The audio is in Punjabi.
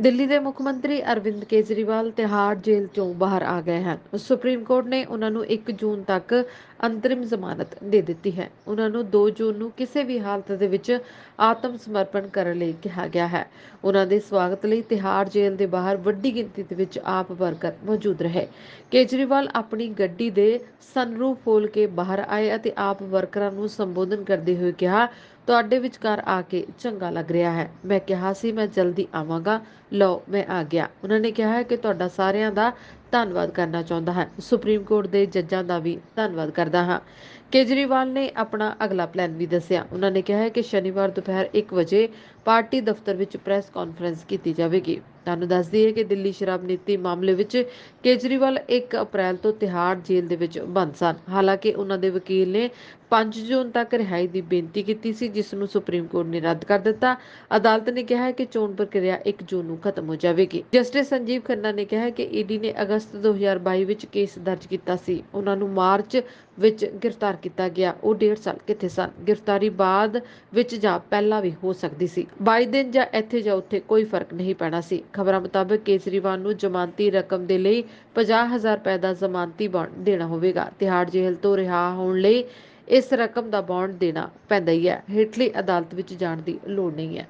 ਦਿੱਲੀ ਦੇ ਮੁੱਖ ਮੰਤਰੀ ਅਰਵਿੰਦ ਕੇਜਰੀਵਾਲ ਤਿਹਾੜ ਜੇਲ੍ਹ ਤੋਂ ਬਾਹਰ ਆ ਗਏ ਹਨ। ਸੁਪਰੀਮ ਕੋਰਟ ਨੇ ਉਹਨਾਂ ਨੂੰ 1 ਜੂਨ ਤੱਕ ਅੰਤਰਿਮ ਜ਼ਮਾਨਤ ਦੇ ਦਿੱਤੀ ਹੈ। ਉਹਨਾਂ ਨੂੰ 2 ਜੂਨ ਨੂੰ ਕਿਸੇ ਵੀ ਹਾਲਤ ਦੇ ਵਿੱਚ ਆਤਮ ਸਮਰਪਣ ਕਰਨ ਲਈ ਕਿਹਾ ਗਿਆ ਹੈ। ਉਹਨਾਂ ਦੇ ਸਵਾਗਤ ਲਈ ਤਿਹਾੜ ਜੇਲ੍ਹ ਦੇ ਬਾਹਰ ਵੱਡੀ ਗਿਣਤੀ ਦੇ ਵਿੱਚ ਆਪ ਵਰਕਰ ਮੌਜੂਦ ਰਹੇ। ਕੇਜਰੀਵਾਲ ਆਪਣੀ ਗੱਡੀ ਦੇ ਸਨਰੂਫ ਖੋਲ ਕੇ ਬਾਹਰ ਆਏ ਅਤੇ ਆਪ ਵਰਕਰਾਂ ਨੂੰ ਸੰਬੋਧਨ ਕਰਦੇ ਹੋਏ ਕਿਹਾ ਤੁਹਾਡੇ ਵਿਚਕਾਰ ਆ ਕੇ ਚੰਗਾ ਲੱਗ ਰਿਹਾ ਹੈ। ਮੈਂ ਕਿਹਾ, ਸੀ, ਮੈਂ ਜਲਦੀ ਆਵਾਂਗਾ। ਲਓ, ਮੈਂ ਆ ਗਿਆ। ਉਹਨਾਂ ਨੇ ਕਿਹਾ ਹੈ ਕਿ ਤੁਹਾਡਾ ਸਾਰਿਆਂ ਦਾ ਧੰਨਵਾਦ ਕਰਨਾ ਚਾਹੁੰਦਾ ਹੈ। ਸੁਪਰੀਮ ਕੋਰਟ ਦੇ ਜੱਜਾਂ ਦਾ ਵੀ ਧੰਨਵਾਦ ਕਰਦਾ ਹਾਂ। ਕੇਜਰੀਵਾਲ ਨੇ ਆਪਣਾ ਅਗਲਾ ਪਲਾਨ ਵੀ ਦੱਸਿਆ। ਉਹਨਾਂ ਨੇ ਕਿਹਾ ਹੈ ਕਿ ਸ਼ਨੀਵਾਰ ਦੁਪਹਿਰ 1 ਵਜੇ ਪਾਰਟੀ ਦਫ਼ਤਰ ਵਿੱਚ ਪ੍ਰੈਸ ਕਾਨਫਰੰਸ ਕੀਤੀ ਜਾਵੇਗੀ। ਤੁਹਾਨੂੰ ਦੱਸ ਦਈਏ ਕਿ ਦਿੱਲੀ ਸ਼ਰਾਬ ਨੀਤੀ ਮਾਮਲੇ ਵਿੱਚ ਕੇਜਰੀਵਾਲ 1 ਅਪ੍ਰੈਲ ਤੋਂ ਤਿਹਾੜ ਜੇਲ੍ਹ ਦੇ ਵਿੱਚ ਬੰਦ ਸਨ। ਹਾਲਾਂਕਿ ਉਹਨਾਂ ਦੇ ਵਕੀਲ ਨੇ 5 ਜੂਨ ਤੱਕ ਰਿਹਾਈ ਦੀ ਬੇਨਤੀ ਕੀਤੀ ਸੀ, ਜਿਸ ਨੂੰ ਸੁਪਰੀਮ ਕੋਰਟ ਨੇ ਰੱਦ ਕਰ ਦਿੱਤਾ। ਅਦਾਲਤ ਨੇ ਕਿਹਾ ਹੈ ਕਿ ਚੋਣ ਪ੍ਰਕਿਰਿਆ 1 ਜੂਨ ਨੂੰ ਖਤਮ ਹੋ ਜਾਵੇਗੀ। ਜਸਟਿਸ ਸੰਜੀਵ ਖੰਨਾ ਨੇ ਕਿਹਾ ਹੈ ਕਿ ਈਡੀ ਨੇ ਅਗਸਤ 2022 ਵਿੱਚ ਕੇਸ ਦਰਜ ਕੀਤਾ ਸੀ। ਉਹਨਾਂ ਨੂੰ ਮਾਰਚ ਵਿੱਚ ਗ੍ਰਿਫਤਾਰ ਕੀਤਾ ਗਿਆ। ਉਹ 1.5 ਸਾਲ ਕਿੱਥੇ ਸਨ? ਗ੍ਰਿਫਤਾਰੀ ਬਾਅਦ ਵਿੱਚ ਜਾਂ ਪਹਿਲਾਂ ਵੀ ਹੋ ਸਕਦੀ ਸੀ। 22 ਦਿਨ ਜਾਂ ਇੱਥੇ ਜਾਂ ਉੱਥੇ ਕੋਈ ਫ਼ਰਕ ਨਹੀਂ ਪੈਣਾ ਸੀ। ਖਬਰਾਂ ਮੁਤਾਬਕ ਕੇਜਰੀਵਾਲ ਨੂੰ ਜ਼ਮਾਨਤੀ ਰਕਮ ਦੇ ਲਈ 50000 ਰੁਪਏ ਦਾ ਜ਼ਮਾਨਤੀ ਬੌਂਡ ਦੇਣਾ ਹੋਵੇਗਾ। ਤਿਹਾੜ ਜੇਲ੍ਹ ਤੋਂ ਰਿਹਾ ਹੋਣ ਲਈ ਇਸ ਰਕਮ ਦਾ ਬੌਂਡ ਦੇਣਾ ਪੈਂਦਾ ਹੀ ਹੈ। ਹੇਠਲੀ ਅਦਾਲਤ ਵਿੱਚ ਜਾਣ ਦੀ ਲੋੜ ਨਹੀਂ ਹੈ।